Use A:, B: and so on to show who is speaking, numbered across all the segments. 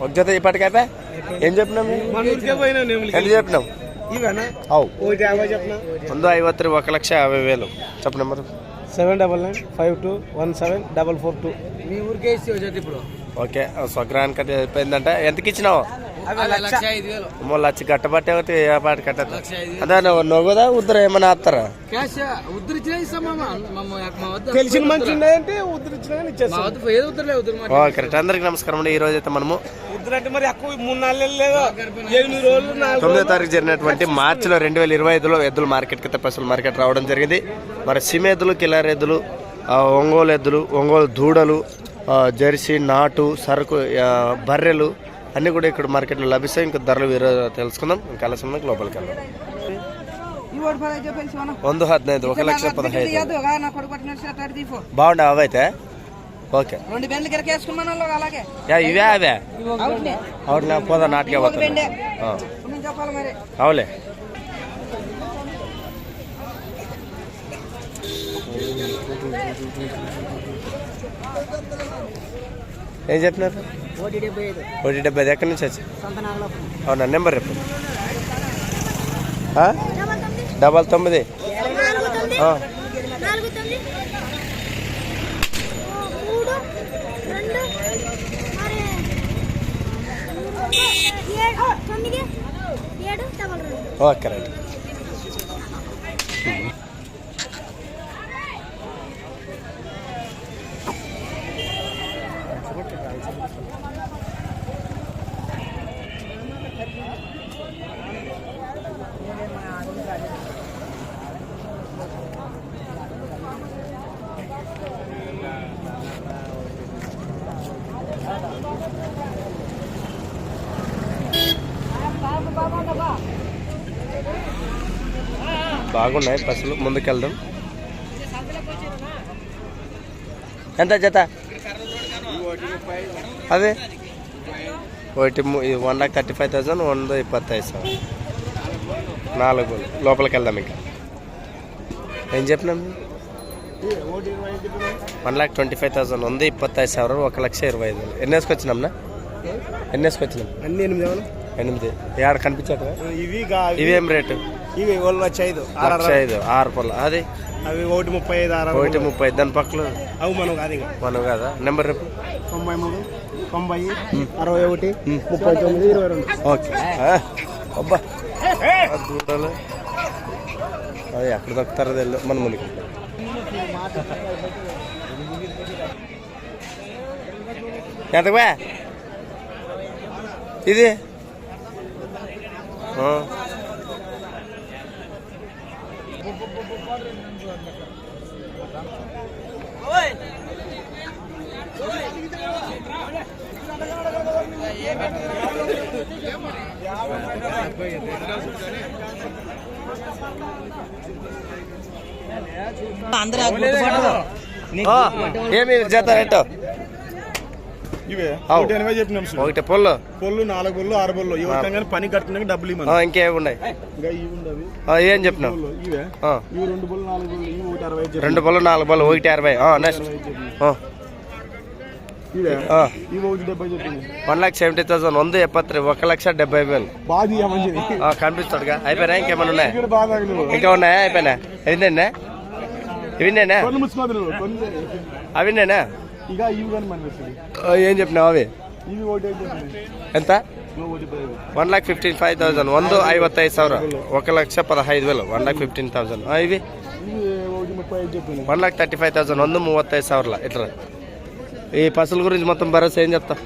A: ఒక జత ఇప్పటికి అయిపోయి ఏం చెప్పినాం ఎంత చెప్పినాం?
B: చెప్పిన?
A: ముందు ఐవత్తి ఒక లక్ష యాభై వేలు. చెప్పు number.
B: Seven double nine five two one seven double four two. మీ ఊరికే ఇస్తే వచ్చేది ఇప్పుడు.
A: ఓకే స్వగ్రహానికి అది అయిపోయిందంటే ఎంతకి ఇచ్చినావు? మూడు లక్ష కట్టబట్టే పాట కట్టదు. అదే నువ్వు కదా ఉద్దరు ఏమైనా
C: వద్ద.
B: తెలిసిన మంచి
A: ఓకే రైట్ అందరికి నమస్కారం అండి. ఈ రోజు అయితే మనము తొమ్మిదో తారీఖు జరిగినటువంటి మార్చిలో రెండు వేల ఇరవై ఐదులో ఎద్దుల మార్కెట్ కింద పశువుల మార్కెట్ రావడం జరిగింది. మరి సిమ ఎద్దులు ఆ, ఒంగోలు ఎద్దులు ఒంగోలు దూడలు జెర్సీ నాటు సరుకు ఆ, బర్రెలు అన్నీ కూడా ఇక్కడ మార్కెట్లో లభిస్తాయి ఇంకా ధరలు వీరో తెలుసుకుందాం ఇంకా ఆలస్యం ఉన్నది లోపలికి వెళ్దాం ಒಂದು ಹದಿನೈದು ఒక లక్ష పదహైదు
C: నా కొడుకు పట్టిన షర్ట్ తీఫో
A: బాగుండే అవైతే ఓకే
C: రెండు బెండ్లు గిరకేసుకున్నాను అలాగే
A: యా ఇవే అవే
C: అవుట్లే
A: అవుట్ నా పోదా నాటికే పోతుంది
C: బెండే
A: ఆ,
C: నేను చెప్పాలి మరి
A: అవులే ఏం చెప్పినారు
C: ఒకటి డెబ్బై ఐదు.
A: ఎక్కడి నుంచి వచ్చి అవునా నెంబర్ రేపు డబల్ తొమ్మిది.
D: నాలుగు తొమ్మిది
A: ఆ,
D: నాలుగు తొమ్మిది మూడు రెండు మరి ఏడు తొమ్మిది ఏడు డబల్ రెండు
A: ఓకే రైట్ బాగున్నాయి బస్సులు. ముందుకెళ్దాం. ఎంత జత? అదే? ఒకటి one lakh thirty five thousand వంద ఇప్పత్తైదు సార్. నాలుగు. లోపలికి వెళ్దాం ఇంకా. ఏం చెప్పినాం? One lakh twenty five thousand ఉంది ఇప్పత్తైదు సార్ ఒక లక్ష ఇరవై ఐదు ఎన్ని వేసుకొచ్చినాంనా ఎన్ని వేసుకొచ్చినాం?
B: ఎనిమిది
A: ఎనిమిది. ఏడు కనిపించాక
B: ఇవి
A: ఇవేం రేటు?
B: ఇవి వాళ్ళు వచ్చి ఐదు ఆరు
A: లక్ష ఐదు ఆరు పొల అది?
B: అవి ఒకటి ముప్పై ఐదు ఆరు
A: ఒకటి ముప్పై దాని పక్కన
B: అవి మనం కాదు.
A: మనం కదా? నెంబర్ రేపు
B: తొంభై మూడు తొంభై అరవై ఒకటి ముప్పై తొమ్మిది ఇరవై రెండు.
A: ఓకే. అబ్బా. అది ఎక్కడ దొక్కుతారో తెలియదు మన ముందుకి ఎంతకు బా? ఇది? ఆ, ఏమి జత రేటు
B: ఇవే. ఎనభై చెప్పినాం.
A: ఒకటి పొల్లు.
B: పొల్లు నాలుగు పొల్లు ఆరు పొల్లు. కానీ పని కట్టుకున్నాక డబ్బులు
A: ఆ,
B: ఇవ్వమని
A: ఇంకేమి ఉన్నాయి
B: ఇంకా ఇవి ఉండవి.
A: ఆ, ఏం
B: ఇవే. ఇవి రెండు పొల్లు నాలుగు పొల్లు ఇవి ఒకటి అరవై చెప్పినాం.
A: రెండు పొల్లు నాలుగు పొల్లు ఒకటి అరవై. నెక్స్ట్
B: చెప్పినాం.
A: వన్ లాక్ సెవెంటీ థౌసండ్ వంద ఎప్పత్రి ఒక లక్ష డెబ్బై వేలు. కనిపిస్తాడుగా. అయిపోయినా? ఇంకేమైనా ఉన్నాయి. ఇంకా ఉన్నాయా? అయిపోయినా? ఏంటండి ఇవినేనా అవినేనా
B: ఇక ఇవి కానీ
A: ఏం చెప్పినావు అవి?
B: ఒకటి
A: ఎంత? One lakh fifteen five thousand వంద ಐವತ್ತೈದು ಸಾವಿರ ఒక లక్ష పదహైదు వేలు. One lakh fifteen thousand. ఇవి? One lakh thirty five thousand. వంద మూవత్తైదు సవర్ల. ఇట్లా. ఈ పసుల గురించి మొత్తం భరోసా ఏం చెప్తా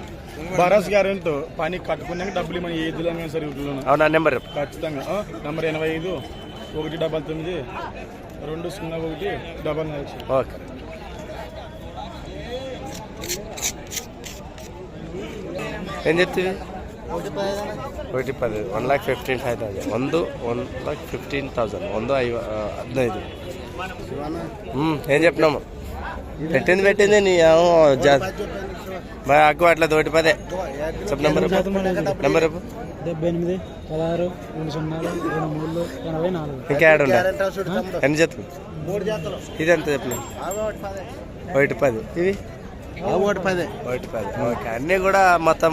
B: భరోస్ గ్యారెంటీ. పని కట్టుకున్నాక డబ్బులు మన ఏది సార్
A: అవునా నెంబర్
B: ఖచ్చితంగా. నెంబర్ ఎనభై ఐదు. ఒకటి డబల్ తొమ్మిది. రెండు సున్నా ఒకటి డబల్
A: ఓకే. ఏం చెప్తుంది ఒకటి పది one lakh fifteen five thousand. వందు one lakh fifteen thousand. వంద హద్నైదు ఏం చెప్పినాము పెట్టింది పెట్టింది నీ బాగా అగ్గు అట్లా తోటి పదే. చెప్పు నెంబర్ నెంబర్
B: డెబ్బై ఎనిమిది పదహారు రెండు రెండు మూడు ఎనభై నాలుగు.
A: ఇంకా యాడ్ ఉండాలి ఎన్ని జతలు? ఇది ఎంత చెప్పిన ఒకటి పది. ఇవి? అన్ని కూడా మొత్తం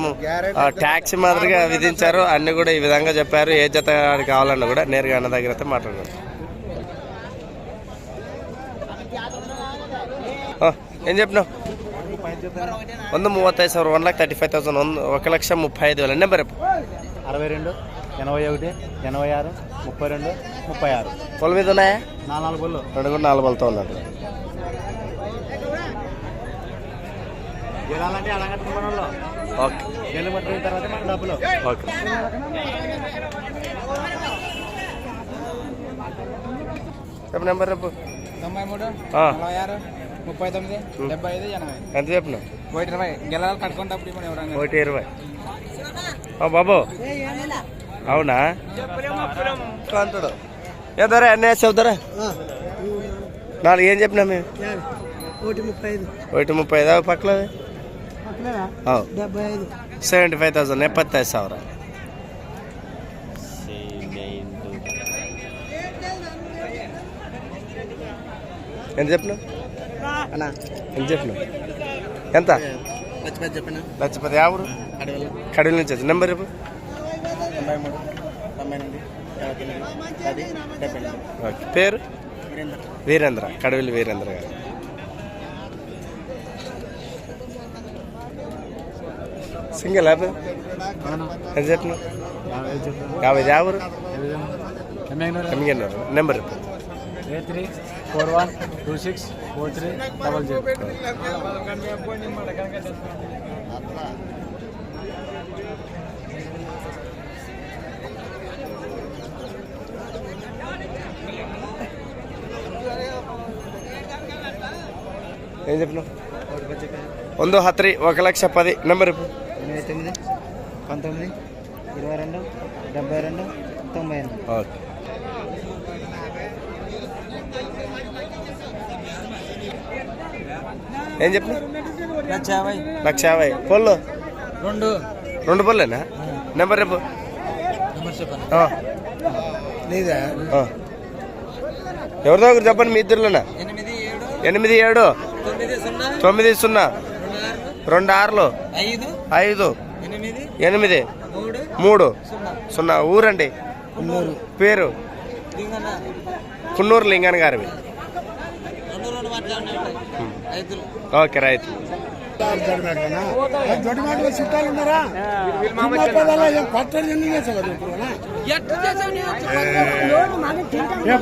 A: ట్యాక్స్ మాదిరిగా విధించారు. అన్ని కూడా ఈ విధంగా చెప్పారు. ఏ జత కావాలన్నా కూడా నేరుగా అన్న దగ్గర అయితే మాట్లాడారు ఏం చెప్పినావు? వంద మూవత్తైదు sir one lakh thirty five thousand వంద ఒక లక్ష ముప్పై ఐదు వేల. నెంబర్
B: అరవై రెండు ఎనభై ఒకటి ఎనభై ఆరు ముప్పై రెండు ముప్పై ఆరు.
A: పొలం మీద ఉన్నాయా?
B: నాలుగు
A: రెండు నాలుగు బలతో ఉన్నారు.
B: గెలాలంటే అడగట్టుకున్న వాళ్ళు
A: ఓకే.
B: గెలు పట్టిన తర్వాత మనకు డబ్బులు.
A: ఓకే. చెప్పు నెంబర్ చెప్పు.
B: తొంభై మూడు నలభై ఆరు ముప్పై తొమ్మిది డెబ్బై ఐదు ఎనభై.
A: ఎంత చెప్పినావు?
B: ఒకటి ఇరవై. గెలాలు కట్టుకున్నప్పుడు ఇప్పుడు ఎవరైనా
A: ఒకటి ఇరవై. బాబు. అవునా? అంటాడు ఏ ధర వేసావు ధర నాలుగు ఏం చెప్పినా మేము?
C: ఒకటి ముప్పై ఐదు.
A: ఒకటి ముప్పై ఐదు పక్కల
C: డెబ్బై ఐదు
A: ಸೆವೆಂಟಿ ಫೈವ್ ತೌಸಂಡ್ ಎಪ್ಪತ್ತೈದು ಸಾವಿರ ఎంత చెప్పినావు
C: అన్నా
A: ఎంత చెప్పినావు ఎంత
C: లక్ష్మీ చెప్పిన
A: లక్షపతి యాభై
C: అడవిలో
A: కడల నుంచి వచ్చి నెంబర్ చెప్పు
C: తొంభై మూడు తొంభై ఎనిమిది యాభై తొమ్మిది పది డెబ్బై ఎనిమిది
A: ఓకే పేరు
C: వీరేంద్ర
A: వీరేంద్ర కడవల్లి వీరేంద్ర గారు సింగిల్ యాప్ ఎంత చెప్పినావు యాభై యాభై ఎమ్మిగన్నారు నెంబర్ చెప్పు
B: eight three four one two six four three double zero
A: ఏం చెప్పినావు ಒಂದು ಹತ್ತು ఒక లక్ష పది నెంబర్ చెప్పు
C: ఎనభై తొమ్మిది పంతొమ్మిది ఇరవై రెండు డెబ్బై రెండు తొంభై ఎనిమిది.
A: ఓకే. ఏం చెప్పిన?
C: లక్ష యాభై
A: లక్ష యాభై పొల్లు
C: రెండు.
A: రెండు పొల్లేనా నెంబర్ రేపు
C: లేదా?
A: ఎవరిదో ఒకరు చెప్పండి మీ ఇద్దరులోనా?
C: ఎనిమిది ఏడు. తొమ్మిది సున్నా.
A: రెండు ఆరులు.
C: ఐదు. ఎనిమిది. మూడు. సున్నా.
A: ఊరండి. పేరు? కున్నూరు లింగన్ గారివి. ఓకే రైట్
C: ఎట్లా చేసావు
A: ఏం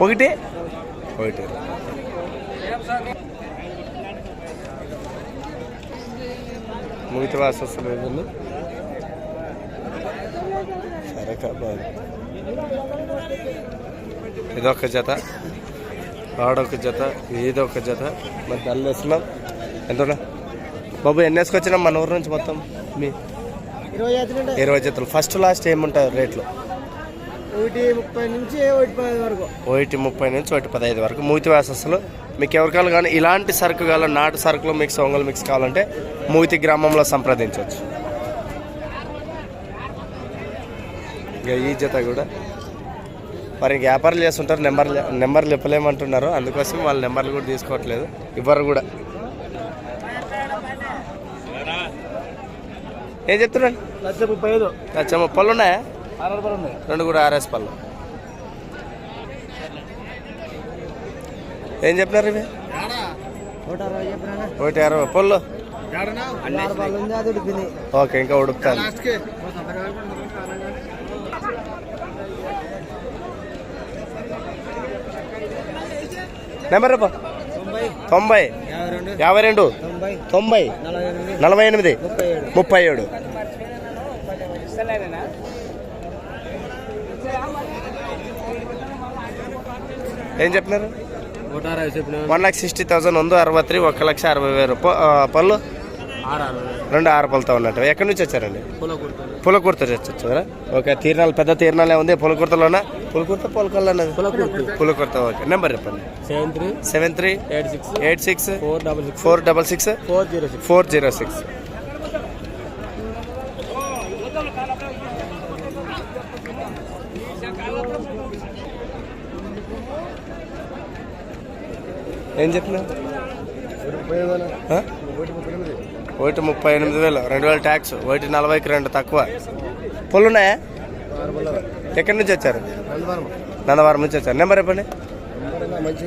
B: ఒకటి?
A: ఒకటి. ముగిత వాసస్సులు ఏదండి సరే కాబట్టి ఇదొక జత ఆడొక జత ఇదొక జత మరి దాన్ని వేస్తున్నాం. ఎంత బాబు ఎన్ని వేసుకొచ్చినాం మన ఊరు నుంచి మొత్తం? మీ
C: ఇరవై
A: జతలు. ఫస్ట్ లాస్ట్ ఏముంటాయి రేట్లు?
C: ఒకటి ముప్పై నుంచి ఒకటి పది వరకు.
A: ఒకటి ముప్పై నుంచి ఒకటి పదహైదు వరకు. మూతి వాసస్సులు మీకు ఎవరికాలు కానీ ఇలాంటి సరుకు కావాలి నాటు సరుకులు మిక్స్ ఒంగోలు మిక్స్ కావాలంటే మూతి గ్రామంలో సంప్రదించవచ్చు. ఇక ఈ జత కూడా. మరి వ్యాపారాలు చేస్తుంటారు నెంబర్ నెంబర్లు చెప్పలేమంటున్నారు. అందుకోసం వాళ్ళ నెంబర్లు కూడా తీసుకోవట్లేదు. ఇవ్వరు కూడా. ఏం చెప్తున్నాను
B: లక్ష ముప్పై ఐదు. ఆరు రూపాయలు ఉన్నాయి?
A: రెండు కూడా ఆర్ఎస్ పళ్ళు. ఏం చెప్పినారు ఇవి? ఒకటి అరవై
C: ఉడిపింది
A: ఓకే ఇంకా ఉడుకుతాను. నెంబర్ రేపు
C: తొంభై. యాభై రెండు. తొంభై.
A: తొంభై.
C: నలభై ఎనిమిది.
A: నలభై ఎనిమిది.
C: ముప్పై ఏడు
A: ముప్పై ఏడు ఏం చెప్పినారు? వన్ లాక్ సిక్స్టీ థౌసండ్ ಒಂದು అరవై ఒక లక్ష అరవై వేలు. పళ్ళు? రెండు ఆరు పళ్ళతో ఉన్నట్టు. ఎక్కడి నుంచి వచ్చారండి? పులకుర్త వచ్చారా? ఓకే తీర్నాలు పెద్ద తీర్నాలే ఉంది. పులకుర్తలోనా పులకుర్త పొలకల్లోనా
C: పూల కుర్తి.
A: పులకుర్త ఓకే. నెంబర్ చెప్పండి.
C: Seven three.
A: Seven three.
C: Eight six.
A: Eight six.
C: Four double six.
A: Four double six.
C: Four zero six.
A: Four zero six. ఏం చెప్పినా? ఒకటి ముప్పై ఎనిమిది వేలు రెండు వేల ట్యాక్స్ ఒకటి నలభైకి రెండు తక్కువ. పొల్లు ఉన్నాయా ఎక్కడి నుంచి వచ్చారు? నందవరం నుంచి వచ్చారు. నెంబర్ చెప్పండి.
C: మంచి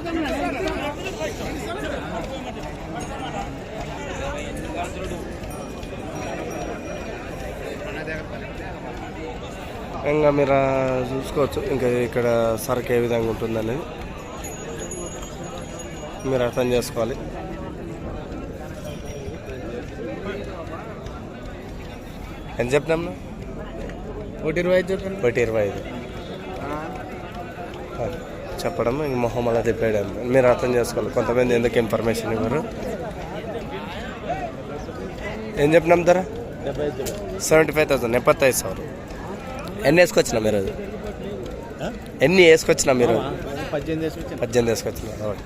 A: ఇంకా మీరు చూసుకోవచ్చు. ఇంకా ఇక్కడ సరుకు ఏ విధంగా ఉంటుందనేది. మీరు అర్థం చేసుకోవాలి. ఎంత చెప్పినాం?
C: ఒకటి ఇరవై ఐదు చెప్పండి.
A: ఒకటి ఇరవై ఐదు. చెప్పడం ఇంక మొహం అలా తిప్పేయడం. మీరు అర్థం చేసుకోవాలి. కొంతమంది ఎందుకు ఇన్ఫర్మేషన్ ఇవ్వరు? ఏం చెప్పినాం ధర? సెవెంటీ ఫైవ్ థౌసండ్ ఎప్పత్తైదు సార్? ఎన్ని వేసుకొచ్చినా మీరు? అది ఎన్ని వేసుకొచ్చినా మీరు?
C: పద్దెనిమిది వేసుకొచ్చిన
A: వేసుకొచ్చినా ఓకే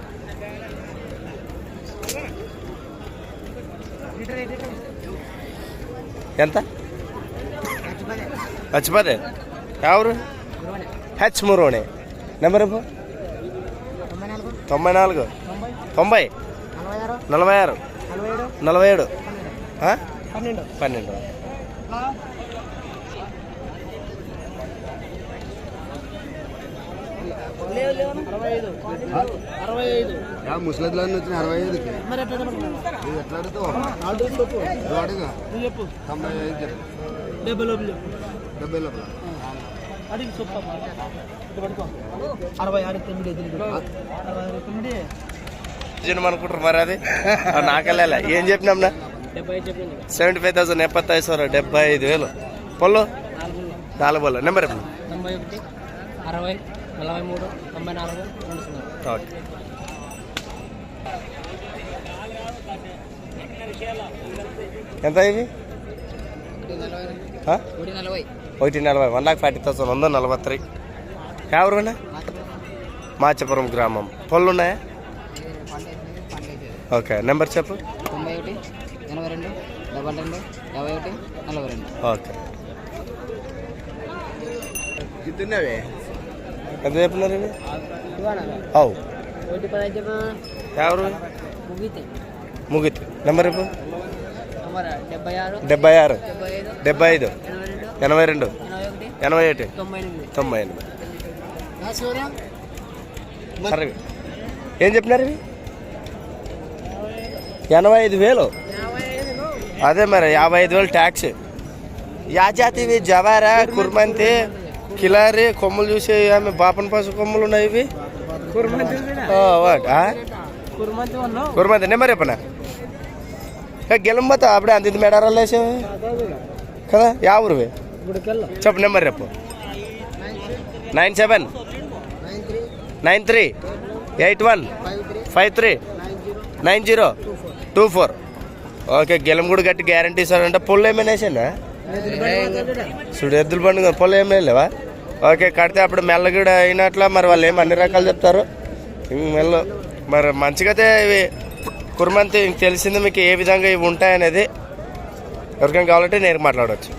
A: ఎంత? లచ్చిపదే ఎవరు? హెచ్ మురోనే నెంబర్ తొంభై నాలుగు. తొంభై. నలభై ఆరు. నలభై ఏడు. పన్నెండు పన్నెండు.
C: ముసలిద్దులన్నీ వచ్చిన అరవై ఐదుకి. నువ్వు ఎట్లా అడుగు. తొంభై ఐదు చెప్పు. డెబ్బై లోపల
E: అరవై ఆరు తొమ్మిది అరవై ఆరు తొమ్మిది.
A: అనుకుంటారు మరి అది? నాకెళ్ళాలి ఏం చెప్పినాంనా
E: చెప్పింది
A: సెవెంటీ ఫైవ్ థౌసండ్ ఎప్పత్తైదు సార్? డెబ్బై ఐదు వేలు. పొల్లు? నాలుగు బోల్ నెంబర్
E: ఒకటి. అరవై. నలభై మూడు తొంభై నాలుగు రెండు సున్నా.
A: ఓకే. ఎంత ఇవి?
E: ఒకటి నలభై.
A: వన్ లాక్ ఫార్టీ థౌసండ్ వంద నలభై త్రీ. ఎవరున్నా మాచపురం గ్రామం. పొల్లు ఉన్నాయా? ఓకే. నెంబర్ చెప్పు.
E: తొంభై ఒకటి ఎనభై రెండు డబల్ రెండు యాభై ఒకటి నలభై రెండు.
A: ఓకే. ఎంత చెప్పినారు ఇవి అవు. ఎవరు?
E: ముగితే.
A: నెంబర్ చెప్పు.
E: డెబ్బై ఆరు
A: డెబ్బై
E: ఐదు ఎనభై రెండు
A: ఎనభై
E: ఒకటి తొంభై ఎనిమిది.
A: ఏం చెప్పినారు ఇవి? ఎనభై ఐదు వేలు. అదే మరి యాభై ఐదు వేలు ట్యాక్స్. యా జాతి ఇవి జవారా కుర్మంతి. కిలారి కొమ్ములు చూసి ఆమె బాపన్ పసు కొమ్ములు ఉన్నాయి ఇవి. ఓ, వాట్ ఆ?
E: కుర్మంతి
A: నెంబర్ చెప్పనా గెలంబత అప్పుడే అంత మెడారాలు వేసేవి? కదా యా ఊరువి? చెప్పు నెంబర్ రేపు nine seven? Nine three? Eight one? Five three? Nine zero? Two four? Okay గెలం కూడా గట్టి గ్యారంటీ సార్ అంటే పొల్లు ఏమైనా వేసానా చూడు ఎద్దుల పండుగ పొలం ఏం లేవా? ఓకే కడితే అప్పుడు మెల్లగడ అయినట్లా మరి వాళ్ళు ఏమి అన్ని రకాలు చెప్తారు? మెల్ల మరి మంచిగా అయితే ఇవి కుర్మంతి ఇంక తెలిసింది మీకు ఏ విధంగా ఇవి ఉంటాయనేది ఎవరికైనా కావాలంటే నేను మాట్లాడవచ్చు